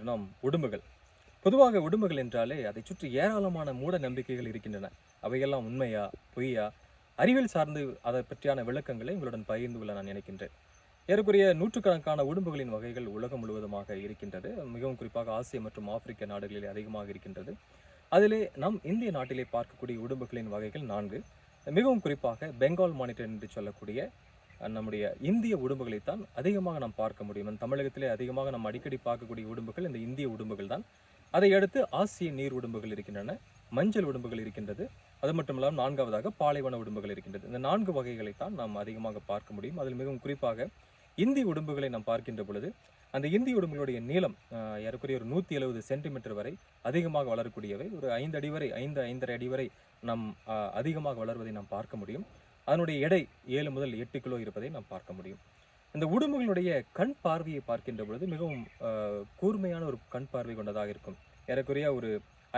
நாம் உடும்புகள். பொதுவாக உடும்புகள் என்றாலே அதை சுற்றி ஏராளமான மூட நம்பிக்கைகள் இருக்கின்றன. அவையெல்லாம் உண்மையா பொய்யா? அறிவியல் சார்ந்து அதை பற்றியான விளக்கங்களை உங்களுடன் பகிர்ந்து கொள்ள நான் நினைக்கின்றேன். ஏறக்குறைய நூற்றுக்கணக்கான உடும்புகளின் வகைகள் உலகம் முழுவதுமாக இருக்கின்றது. மிகவும் குறிப்பாக ஆசிய மற்றும் ஆப்பிரிக்க நாடுகளில் அதிகமாக இருக்கின்றது. அதிலே நம் இந்திய நாட்டிலே பார்க்கக்கூடிய உடும்புகளின் வகைகள் நான்கு. மிகவும் குறிப்பாக பெங்கால் மானிட்டர் என்று சொல்லக்கூடிய நம்முடைய இந்திய உடும்புகளைத்தான் அதிகமாக நாம் பார்க்க முடியும். தமிழகத்திலே அதிகமாக நாம் அடிக்கடி பார்க்கக்கூடிய உடும்புகள் இந்த இந்திய உடும்புகள் தான். அதை அடுத்து ஆசிய நீர் உடும்புகள் இருக்கின்றன மஞ்சள் உடும்புகள் இருக்கின்றது அது மட்டும் இல்லாமல் நான்காவதாக பாலைவன உடும்புகள் இருக்கின்றது. இந்த நான்கு வகைகளை தான் நாம் அதிகமாக பார்க்க முடியும். அதில் மிகவும் குறிப்பாக இந்திய உடும்புகளை நாம் பார்க்கின்ற பொழுது அந்த இந்திய உடம்புகளுடைய நீளம் ஏறக்குறைய ஒரு நூற்றி எழுபது சென்டிமீட்டர் வரை அதிகமாக வளரக்கூடியவை. ஒரு ஐந்து அடி வரை ஐந்து ஐந்தரை அடி வரை நாம் அதிகமாக வளர்வதை நாம் பார்க்க முடியும். அதனுடைய எடை ஏழு முதல் எட்டு கிலோ இருப்பதை நாம் பார்க்க முடியும். இந்த உடும்புகளுடைய கண் பார்வையை பார்க்கின்ற பொழுது மிகவும் கூர்மையான ஒரு கண் பார்வை கொண்டதாக இருக்கும். ஏறக்குறைய ஒரு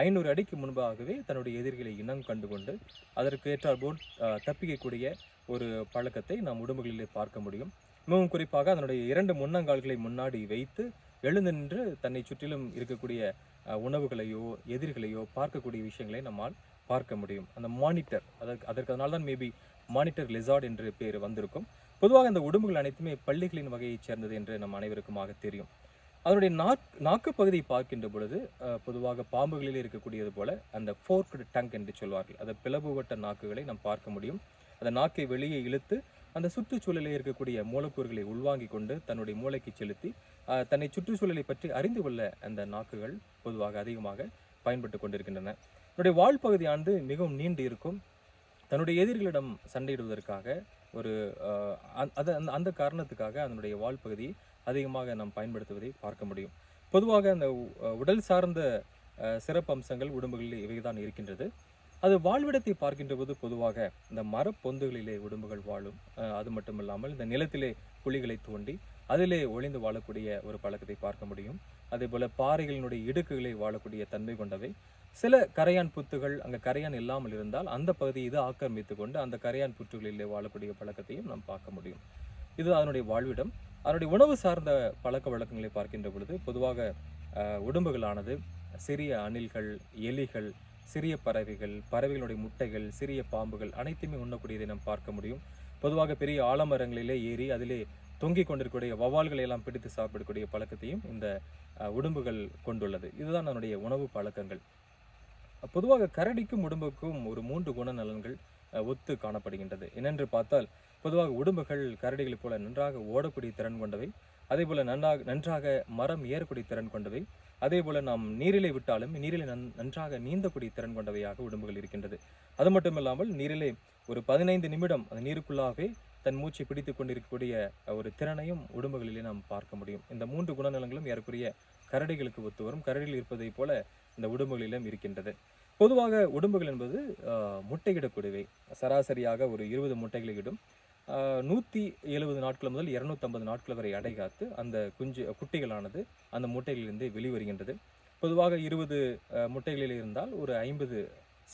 ஐநூறு அடிக்கு முன்பாகவே தன்னுடைய எதிரிகளை இனம் கண்டு கொண்டு அதற்கு ஏற்றாற்போல் தப்பிக்கக்கூடிய ஒரு பழக்கத்தை நாம் உடம்புகளிலே பார்க்க முடியும். மிகவும் குறிப்பாக அதனுடைய இரண்டு முன்னங்கால்களை முன்னாடி வைத்து எழுந்து நின்று தன்னை சுற்றிலும் இருக்கக்கூடிய உணவுகளையோ எதிரிகளையோ பார்க்கக்கூடிய விஷயங்களை நம்மால் பார்க்க முடியும். அந்த மானிட்டர் அதற்கு அதற்கு அதனால்தான் மேபி மானிட்டர் லெசார்ட் என்று பேர் வந்திருக்கும். பொதுவாக இந்த உடும்புகள் அனைத்துமே பள்ளிகளின் வகையைச் சேர்ந்தது என்று நம் அனைவருக்குமாக தெரியும். அதனுடைய நாக் நாக்கு பகுதியை பார்க்கின்ற பொழுது பொதுவாக பாம்புகளில் இருக்கக்கூடியது போல அந்த ஃபோர்க்டு டங்க் என்று சொல்வார்கள். அந்த பிளவுபட்ட நாக்குகளை நாம் பார்க்க முடியும். அந்த நாக்கை வெளியே இழுத்து அந்த சுற்றுச்சூழலில் இருக்கக்கூடிய மூலக்கூறுகளை உள்வாங்கிக் கொண்டு தன்னுடைய மூளைக்கு செலுத்தி தன்னை சுற்றுச்சூழலை பற்றி அறிந்து கொள்ள அந்த நாக்குகள் பொதுவாக அதிகமாக பயன்பட்டு கொண்டிருக்கின்றன. என்னுடைய வால் பகுதியானது மிகவும் நீண்டு இருக்கும். தன்னுடைய எதிரிகளிடம் சண்டையிடுவதற்காக ஒரு அந்த- அது அந்த- அந்த காரணத்துக்காக அதனுடைய வால் பகுதியை அதிகமாக நாம் பயன்படுத்துவதை பார்க்க முடியும். பொதுவாக அந்த உடல் சார்ந்த சிறப்பு அம்சங்கள் உடம்புகளில் இவைதான் இருக்கின்றது. அது வாழ்விடத்தை பார்க்கின்ற போது பொதுவாக இந்த மரப்பொந்துகளிலே உடம்புகள் வாழும். அது மட்டும் இல்லாமல் இந்த நிலத்திலே குழிகளை தோண்டி அதிலே ஒளிந்து வாழக்கூடிய ஒரு பழக்கத்தை பார்க்க முடியும். அதே போல் பாறைகளினுடைய இடுக்குகளை வாழக்கூடிய தன்மை கொண்டவை. சில கரையான் புத்துகள் அங்கே கரையான் இல்லாமல் இருந்தால் அந்த பகுதியை இது ஆக்கிரமித்து கொண்டு அந்த கரையான் புற்றுகளிலே வாழக்கூடிய பழக்கத்தையும் நாம் பார்க்க முடியும். இது அதனுடைய வாழ்விடம். அதனுடைய உணவு சார்ந்த பழக்க வழக்கங்களை பார்க்கின்ற பொழுது பொதுவாக உடம்புகளானது சிறிய அணில்கள் எலிகள் சிறிய பறவைகள் பறவைகளுடைய முட்டைகள் சிறிய பாம்புகள் அனைத்துமே உண்ணக்கூடியதை நாம் பார்க்க முடியும். பொதுவாக பெரிய ஆலமரங்களிலே ஏறி அதிலே தொங்கிக் கொண்டிருக்கக்கூடிய வவால்களை எல்லாம் பிடித்து சாப்பிடக்கூடிய பழக்கத்தையும் இந்த உடம்புகள் கொண்டுள்ளது. இதுதான் அதனுடைய உணவு பழக்கங்கள். பொதுவாக கரடிக்கும் உடம்புக்கும் ஒரு மூன்று குணநலன்கள் ஒத்து காணப்படுகின்றது. என்னென்று பார்த்தால் பொதுவாக உடம்புகள் கரடிகளைப் போல நன்றாக ஓடக்கூடிய திறன் கொண்டவை அதே போல நன்றாக நன்றாக மரம் ஏறக்கூடிய திறன் கொண்டவை அதே போல நாம் நீரிலை விட்டாலும் நீரிலை நன் நன்றாக நீந்தக்கூடிய திறன் கொண்டவையாக உடம்புகள் இருக்கின்றது. அது மட்டும் இல்லாமல் நீரிலே ஒரு பதினைந்து நிமிடம் அந்த நீருக்குள்ளாகவே தன் மூச்சை பிடித்து கொண்டிருக்கக்கூடிய ஒரு திறனையும் உடம்புகளிலே நாம் பார்க்க முடியும். இந்த மூன்று குணநலங்களும் ஏறக்குரிய கரடிகளுக்கு ஒத்து வரும். கரடியில் இருப்பதைப் போல இந்த உடம்புகளிலும் இருக்கின்றது. பொதுவாக உடம்புகள் என்பது முட்டையிடக்கூடியவை. சராசரியாக ஒரு இருபது முட்டைகளை இடும். நூற்றி எழுபது நாட்கள் முதல் இரநூத்தம்பது நாட்கள் வரை அடை காத்து அந்த குஞ்சு குட்டிகளானது அந்த முட்டைகளிலிருந்து வெளிவருகின்றது. பொதுவாக இருபது முட்டைகளில் இருந்தால் ஒரு ஐம்பது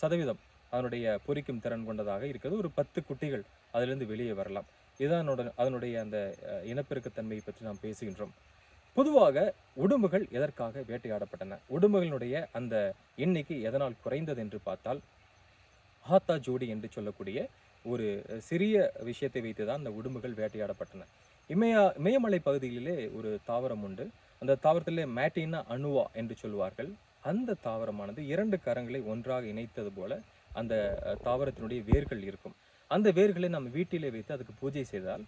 சதவீதம் அதனுடைய பொரிக்கும் திறன் கொண்டதாக இருக்கிறது. ஒரு பத்து குட்டிகள் அதிலிருந்து வெளியே வரலாம். இதுதான் அதனுடைய அந்த இனப்பெருக்கத்தன்மையை பற்றி நாம் பேசுகின்றோம். பொதுவாக உடும்புகள் எதற்காக வேட்டையாடப்பட்டன? உடும்புகளினுடைய அந்த எண்ணிக்கை எதனால் குறைந்தது என்று பார்த்தால் ஹாத்தா ஜோடி என்று சொல்லக்கூடிய ஒரு சிறிய விஷயத்தை வைத்து தான் அந்த உடும்புகள் வேட்டையாடப்பட்டன. இமயா இமயமலை பகுதியிலே ஒரு தாவரம் உண்டு. அந்த தாவரத்திலே மேட்டினா அணுவா என்று சொல்வார்கள். அந்த தாவரமானது இரண்டு கரங்களை ஒன்றாக இணைத்தது போல அந்த தாவரத்தினுடைய வேர்கள் இருக்கும். அந்த வேர்களை நம்ம வீட்டிலே வைத்து அதுக்கு பூஜை செய்தால்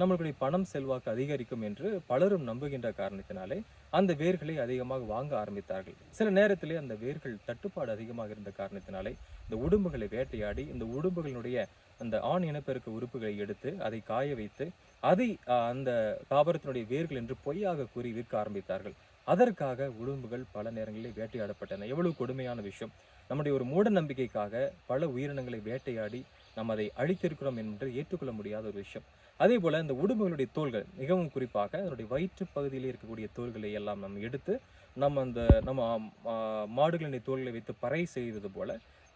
நம்மளுடைய பணம் செல்வாக்கு அதிகரிக்கும் என்று பலரும் நம்புகின்ற காரணத்தினாலே அந்த வேர்களை அதிகமாக வாங்க ஆரம்பித்தார்கள். சில நேரத்திலே அந்த வேர்கள் தட்டுப்பாடு அதிகமாக இருந்த காரணத்தினாலே இந்த உடும்புகளை வேட்டையாடி இந்த உடும்புகளினுடைய அந்த ஆண் இனப்பெருக்க உறுப்புகளை எடுத்து அதை காய வைத்து அதை அந்த தாவரத்தினுடைய வேர்கள் என்று பொய்யாக கூறி விற்க ஆரம்பித்தார்கள். அதற்காக உடும்புகள் பல நேரங்களில் வேட்டையாடப்பட்டன. எவ்வளவு கொடுமையான விஷயம். நம்முடைய ஒரு மூட நம்பிக்கைக்காக பல உயிரினங்களை வேட்டையாடி நாம் அதை அழித்திருக்கிறோம் என்று ஏற்றுக்கொள்ள முடியாத ஒரு விஷயம். அதே போல் இந்த உடும்புகளுடைய தோள்கள் மிகவும் குறிப்பாக அதனுடைய வயிற்று பகுதியில் இருக்கக்கூடிய தோள்களை எல்லாம் நம்ம எடுத்து நம்ம அந்த நம்ம ஆ, மாடுகளினுடைய தோள்களை வைத்து பறை செய்வது போல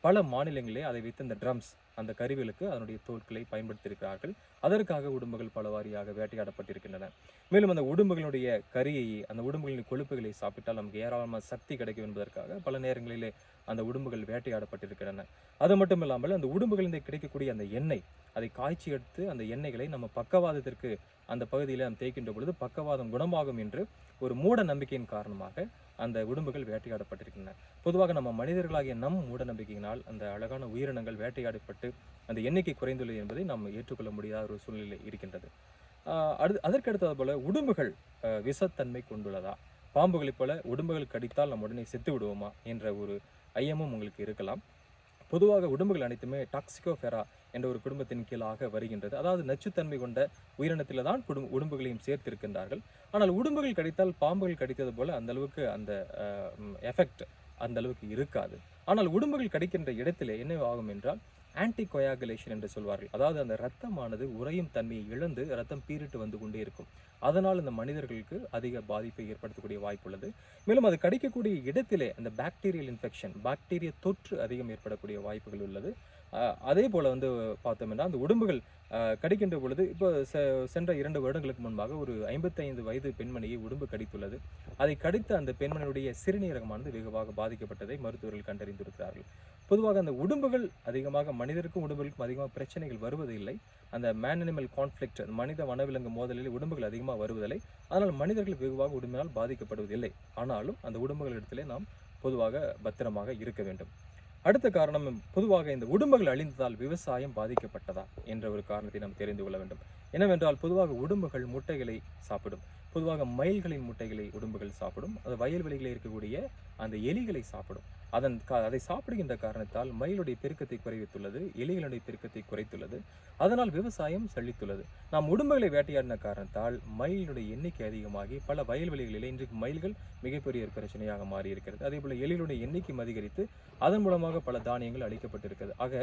பல மாநிலங்களிலே அதை வைத்து இந்த ட்ரம்ஸ் அந்த கருவிகளுக்கு அதனுடைய தோல்களை பயன்படுத்தியிருக்கிறார்கள். அதற்காக உடும்புகள் பலவாரியாக வேட்டையாடப்பட்டிருக்கின்றன. மேலும் அந்த உடும்புகளுடைய கரியை அந்த உடும்புகளின் கொழுப்புகளை சாப்பிட்டால் நமக்கு ஏராளமான சக்தி கிடைக்கும் என்பதற்காக பல நேரங்களிலே அந்த உடும்புகள் வேட்டையாடப்பட்டிருக்கின்றன. அது மட்டும் இல்லாமல் அந்த உடும்புகளிலிருந்து கிடைக்கக்கூடிய அந்த எண்ணெய் அதை காய்ச்சி எடுத்து அந்த எண்ணெய்களை நம்ம பக்கவாதத்திற்கு அந்த பகுதியில் நாம் தேய்க்கின்ற பொழுது பக்கவாதம் குணமாகும் என்று ஒரு மூட நம்பிக்கையின் காரணமாக அந்த உடும்புகள் வேட்டையாடப்பட்டிருக்கின்றன. பொதுவாக நம்ம மனிதர்களாகிய நம் மூடநம்பிக்கையினால் அந்த அழகான உயிரினங்கள் வேட்டையாடப்பட்டு அந்த எண்ணிக்கை குறைந்துள்ளது என்பதை நாம் ஏற்றுக்கொள்ள முடியாத ஒரு சூழ்நிலை இருக்கின்றது. அடு அதற்கடுத்தது போல உடும்புகள் ஆஹ் விஷத்தன்மை கொண்டுள்ளதா? பாம்புகளைப் போல உடும்புகள் கடித்தால் நம்ம உடனே செத்து விடுவோமா என்ற ஒரு ஐயமும் உங்களுக்கு இருக்கலாம். பொதுவாக உடம்புகள் அனைத்துமே டாக்ஸிகோஃபெரா என்ற ஒரு குடும்பத்தின் கீழாக வருகின்றது. அதாவது நச்சுத்தன்மை கொண்ட உயிரினத்தில் தான் குடும்ப உடும்புகளையும் சேர்த்திருக்கின்றார்கள். ஆனால் உடம்புகள் கடித்தால் பாம்புகள் கடித்தது போல அந்த அளவுக்கு அந்த எஃபெக்ட் அந்த அளவுக்கு இருக்காது. ஆனால் உடம்புகள் கடிக்கின்ற இடத்திலே என்ன ஆகும் என்றால் ஆன்டி கொயாகுலேஷன் என்று சொல்வார்கள். அதாவது அந்த ரத்தமானது உறையும் தன்மையை இழந்து ரத்தம் பீரிட்டு வந்து கொண்டே இருக்கும். அதனால் இந்த மனிதர்களுக்கு அதிக பாதிப்பை ஏற்படுத்தக்கூடிய வாய்ப்பு உள்ளது. மேலும் அது கடிக்கக்கூடிய இடத்திலே அந்த பாக்டீரியல் இன்ஃபெக்ஷன் பாக்டீரிய தொற்று அதிகம் ஏற்படக்கூடிய வாய்ப்புகள் உள்ளது. அதே போல வந்து பார்த்தோம்னா அந்த உடம்புகள் அஹ், கடிக்கின்ற பொழுது இப்போ சென்ற இரண்டு வருடங்களுக்கு முன்பாக ஒரு ஐம்பத்தைந்து வயது பெண்மணியை உடம்பு கடித்துள்ளது. அதை கடித்த அந்த பெண்மணியுடைய சிறுநீரகமானது வெகுவாக பாதிக்கப்பட்டதை மருத்துவர்கள் கண்டறிந்திருக்கிறார்கள். பொதுவாக அந்த உடம்புகள் அதிகமாக மனிதருக்கும் உடம்புகளுக்கும் அதிகமாக பிரச்சனைகள் வருவதில்லை. அந்த மேன் அனிமல் கான்ஃப்ளிக்ட் மனித வனவிலங்கு மோதலில் உடம்புகள் அதிகமாக வருவதில்லை. அதனால் மனிதர்கள் வெகுவாக உடம்பினால் பாதிக்கப்படுவதில்லை. ஆனாலும் அந்த உடம்புகள் இடத்திலே நாம் பொதுவாக பத்திரமாக இருக்க வேண்டும். அடுத்த காரணம் பொதுவாக இந்த உடம்புகள் அழிந்ததால் விவசாயம் பாதிக்கப்பட்டதா என்ற ஒரு காரணத்தை நாம் தெரிந்து கொள்ள வேண்டும். என்னவென்றால் பொதுவாக உடம்புகள் முட்டைகளை சாப்பிடும். பொதுவாக மயில்களின் முட்டைகளை உடும்புகள் சாப்பிடும் அது வயல்வெளிகளில் இருக்கக்கூடிய அந்த எலிகளை சாப்பிடும். அதன் கா அதை சாப்பிடுகின்ற காரணத்தால் மயிலுடைய பெருக்கத்தை குறைவித்துள்ளது எலிகளுடைய பெருக்கத்தை குறைத்துள்ளது அதனால் விவசாயம் செழித்துள்ளது. நாம் உடும்புகளை வேட்டையாடின காரணத்தால் மயிலுடைய எண்ணிக்கை அதிகமாகி பல வயல்வெளிகளிலே இன்றைக்கு மயில்கள் மிகப்பெரிய ஒரு பிரச்சனையாக மாறி இருக்கிறது அதே போல எலிகளுடைய எண்ணிக்கை அதிகரித்து அதன் மூலமாக பல தானியங்கள் அளிக்கப்பட்டிருக்கிறது. ஆக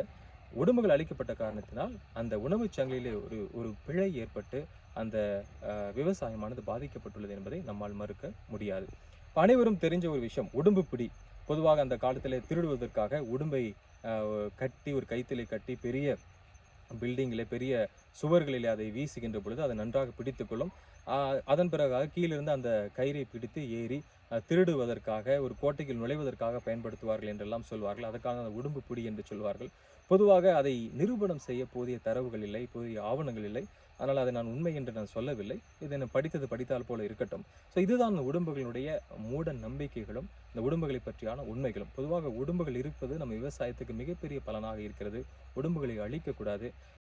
உடம்புகள் அழிக்கப்பட்ட காரணத்தினால் அந்த உணவுச் சங்கிலியிலே ஒரு ஒரு பிழை ஏற்பட்டு அந்த விவசாயமானது பாதிக்கப்பட்டுள்ளது என்பதை நம்மால் மறுக்க முடியாது. அனைவரும் தெரிஞ்ச ஒரு விஷயம் உடம்பு பிடி. பொதுவாக அந்த காலத்தில் திருடுவதற்காக உடம்பை கட்டி ஒரு கைத்திலே கட்டி பெரிய பில்டிங்கில் பெரிய சுவர்களிலே அதை வீசுகின்ற பொழுது அதை நன்றாக பிடித்துக்கொள்ளும் அதன் பிறகாக கீழிருந்து அந்த கயிறை பிடித்து ஏறி திருடுவதற்காக ஒரு கோட்டைக்குள் நுழைவதற்காக பயன்படுத்துவார்கள் என்றெல்லாம் சொல்வார்கள். அதற்காக அந்த உடும்பு பிடி என்று சொல்வார்கள். பொதுவாக அதை நிரூபணம் செய்ய போதிய தரவுகள் இல்லை போதிய ஆவணங்கள் இல்லை. அதனால் அதை நான் உண்மை என்று நான் சொல்லவில்லை. இதை நான் படித்தது படித்தால் போல இருக்கட்டும். ஸோ இதுதான் இந்த உடம்புகளுடைய மூட நம்பிக்கைகளும் இந்த உடம்புகளை பற்றியான உண்மைகளும். பொதுவாக உடம்புகள் இருப்பது நம்ம விவசாயத்துக்கு மிகப்பெரிய பலனாக இருக்கிறது. உடம்புகளை அழிக்கக்கூடாது.